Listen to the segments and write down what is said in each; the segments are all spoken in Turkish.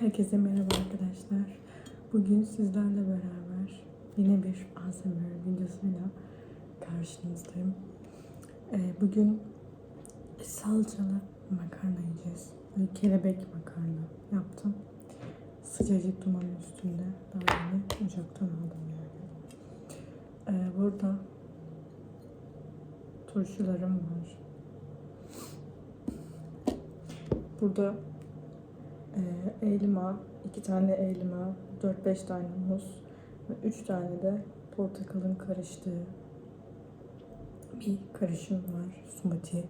Herkese merhaba arkadaşlar. Bugün sizlerle beraber yine bir ASMR videosuyla karşınızdayım. Ee, bugün salçalı makarna yiyeceğiz. Böyle kelebek makarna yaptım. Sıcacık dumanın üstünde. Daha yeni ocaktan aldım yani. Ee, burada turşularım var. Burada ee, elma, iki tane elma, 4-5 tane muz ve 3 tane de portakalın karıştığı bir karışım var. Smoothie.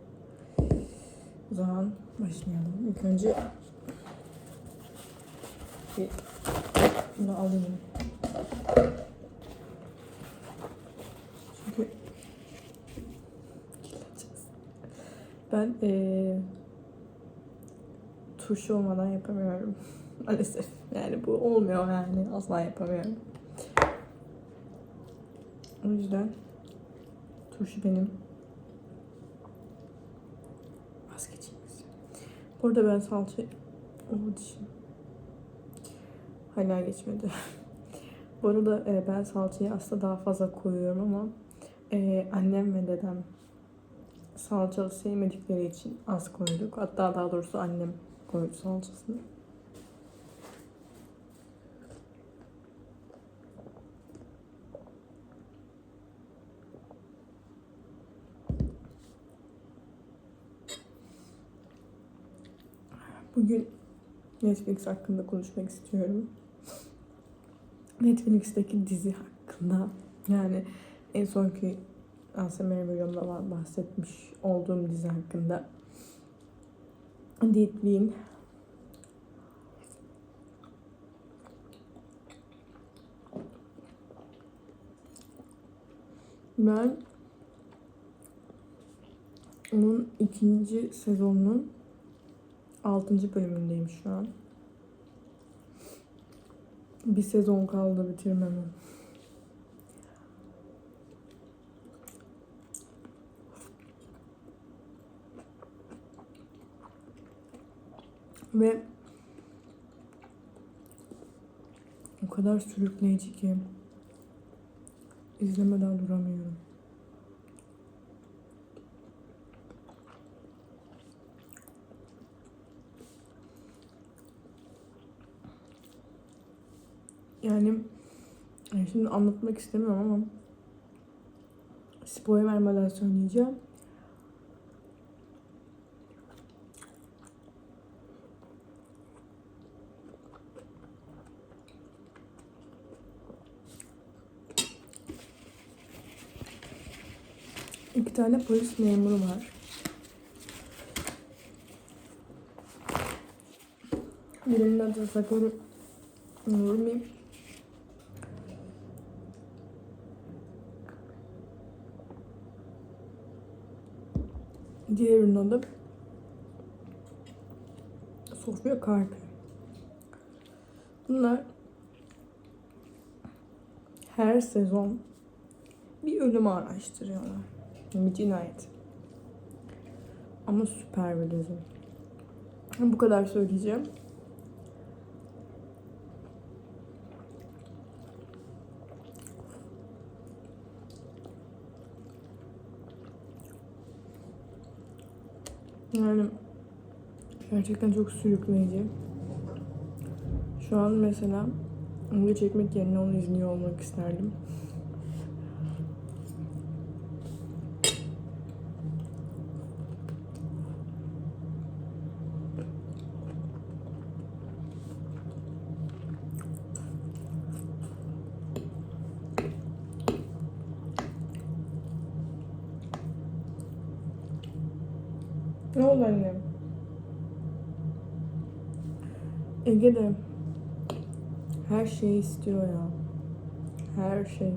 O zaman başlayalım. İlk önce bir bunu alayım. Çünkü. Ben ee, turşu olmadan yapamıyorum. Maalesef. Yani bu olmuyor yani. Asla yapamıyorum. O yüzden turşu benim vazgeçilmez. Burada ben salça... O dişim. Hala geçmedi. Bu arada e, ben salçayı aslında daha fazla koyuyorum ama e, annem ve dedem salçalı sevmedikleri için az koyduk. Hatta daha doğrusu annem koydu salçasını. Bugün Netflix hakkında konuşmak istiyorum. Netflix'teki dizi hakkında yani en sonki ASMR videomda bahsetmiş olduğum dizi hakkında. Deadbean Ben onun ikinci sezonunun altıncı bölümündeyim şu an. Bir sezon kaldı bitirmeme. Ve o kadar sürükleyici ki izlemeden duramıyorum. Yani şimdi anlatmak istemiyorum ama spoiler vermeden söyleyeceğim. İki tane polis memuru var. Birinin adı Sakura Nurmi. Diğerinin adı Sofia Karpi. Bunlar her sezon bir ölümü araştırıyorlar. Bir cinayet. Ama süper bir dizi. Bu kadar söyleyeceğim. Yani gerçekten çok sürükleyici. Şu an mesela onu çekmek yerine onu izliyor olmak isterdim. Ne oldu annem? Ege de her şeyi istiyor ya. Her şey.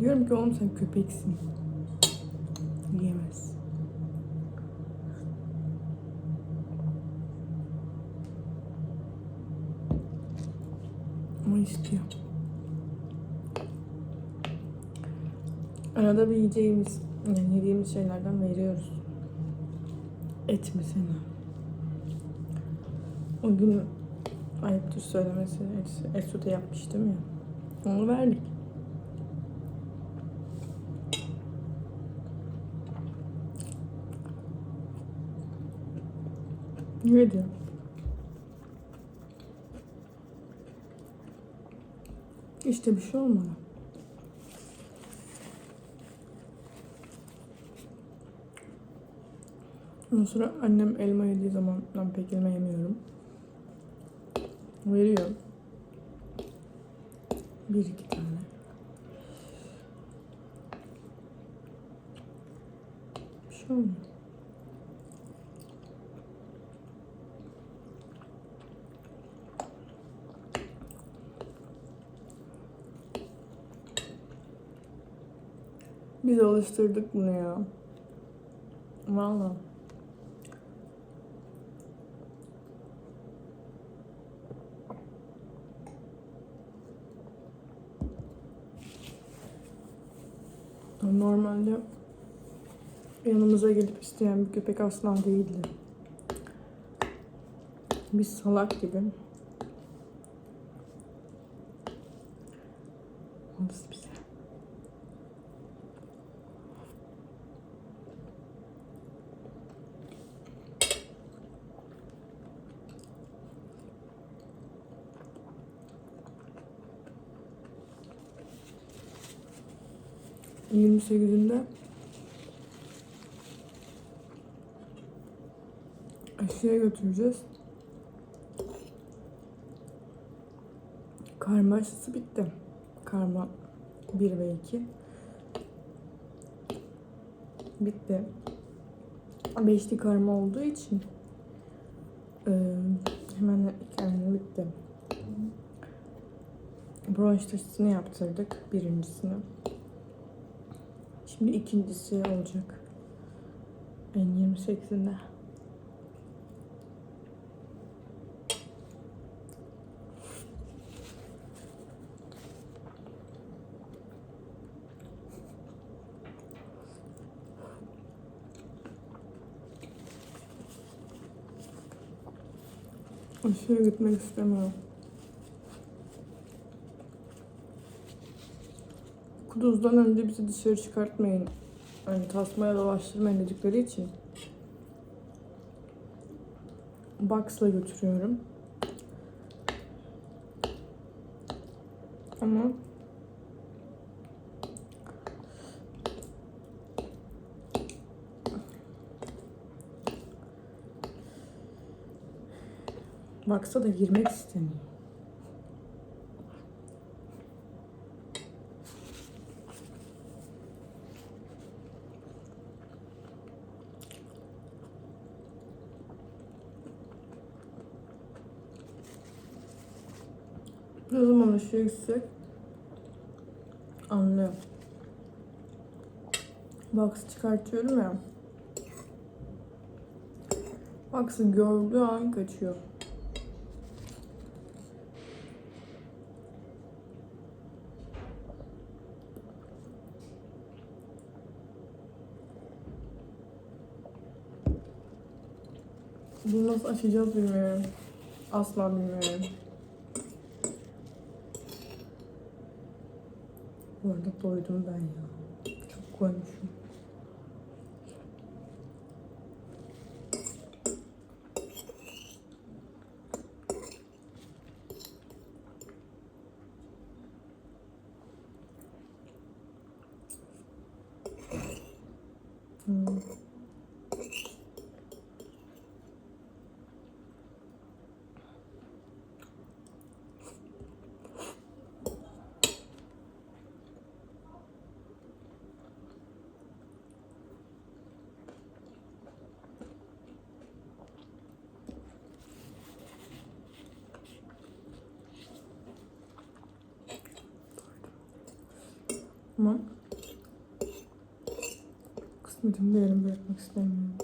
Diyorum ki oğlum sen köpeksin. İstiyor. Arada bir yiyeceğimiz, yani yediğimiz şeylerden veriyoruz. Et mesela. O gün ayıptır söylemesi et, et sote yapmıştım ya. Onu verdik. Ne diyor? İşte bir şey olmadı. Ondan sonra annem elma yediği zaman ben pek elma yemiyorum. Veriyor. Bir iki tane. Bir şey olmuyor. Biz alıştırdık bunu ya. Vallahi. Normalde yanımıza gelip isteyen bir köpek asla değildi. Biz salak gibi. 28'inde aşıya götüreceğiz. Karma aşısı bitti. Karma 1 ve 2. Bitti. Beşli karma olduğu için e, hemen kendim bitti. Bronş taşısını yaptırdık birincisini. Şimdi ikincisi olacak. En 28'inde. Aşağıya gitmek istemiyorum. Kuduz'dan önce bizi dışarı çıkartmayın. Hani tasmaya dolaştırmayın dedikleri için. Box'la götürüyorum. Ama Box'a da girmek istemiyor. Işığı yüksek anlıyor. Box çıkartıyorum ya. Box'ı gördüğü an kaçıyor. Bunu nasıl açacağız bilmiyorum. Asla bilmiyorum. Arada doydum ben ya. Çok koymuşum. Hmm. Ama kısmetimi de bırakmak istemiyorum.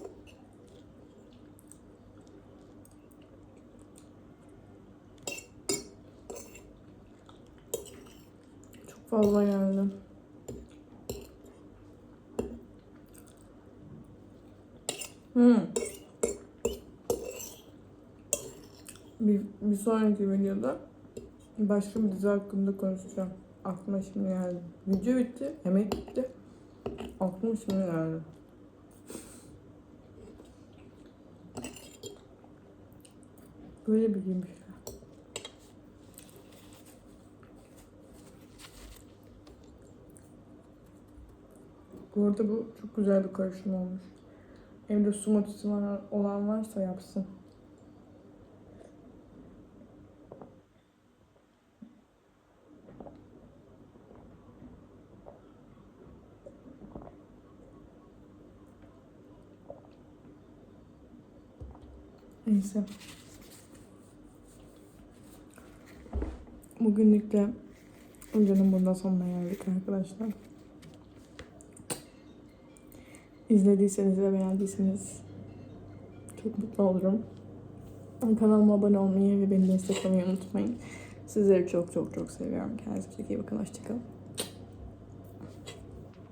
Fazla geldi. Hmm. Bir, bir sonraki videoda başka bir dizi hakkında konuşacağım. Aklıma şimdi geldi. Video bitti, emek bitti. Aklıma şimdi geldi. Böyle bir yemiş. Bu arada bu çok güzel bir karışım olmuş. Evde smoothie'si var, olan varsa yapsın. Neyse. Bugünlük de videonun burada sonuna geldik arkadaşlar. İzlediyseniz ve beğendiyseniz çok mutlu olurum. Kanalıma abone olmayı ve beni desteklemeyi unutmayın. Sizleri çok çok çok seviyorum. Kendinize iyi bakın. Hoşçakalın.